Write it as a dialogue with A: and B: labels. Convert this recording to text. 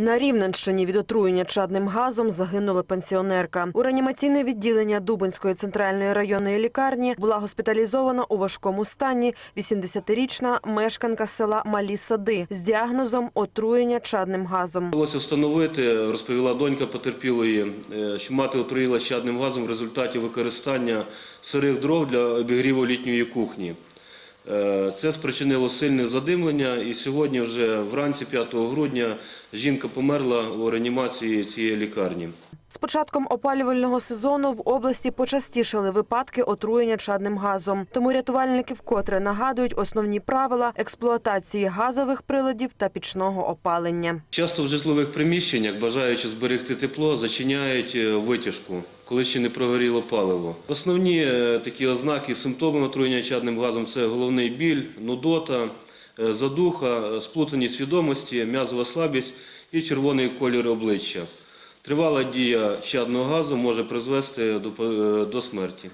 A: На Рівненщині від отруєння чадним газом загинула пенсіонерка. У реанімаційне відділення Дубинської центральної районної лікарні була госпіталізована у важкому стані 80-річна мешканка села Малі Сади з діагнозом отруєння чадним газом.
B: Вдалося встановити, розповіла донька потерпілої, е, що мати отруїла чадним газом в результаті використання сирих дров для обігріву літньої кухні. Е, Це спричинило сильне задимлення, і сьогодні, вже вранці 5 грудня, жінка померла у реанімації цієї лікарні.
A: З початком опалювального сезону в області почастішали випадки отруєння чадним газом. Тому рятувальники вкотре нагадують основні правила експлуатації газових приладів та пічного опалення.
B: Часто в житлових приміщеннях, бажаючи зберегти тепло, зачиняють е, витяжку, коли ще не прогоріло паливо. Основні е, такі ознаки, симптоми отруєння чадним газом це головний біль, нудота, е, задуха, сплутаність свідомості, м'язова слабість і червоний колір обличчя. Тривала дія щадного газу може призвести до, е, смерті.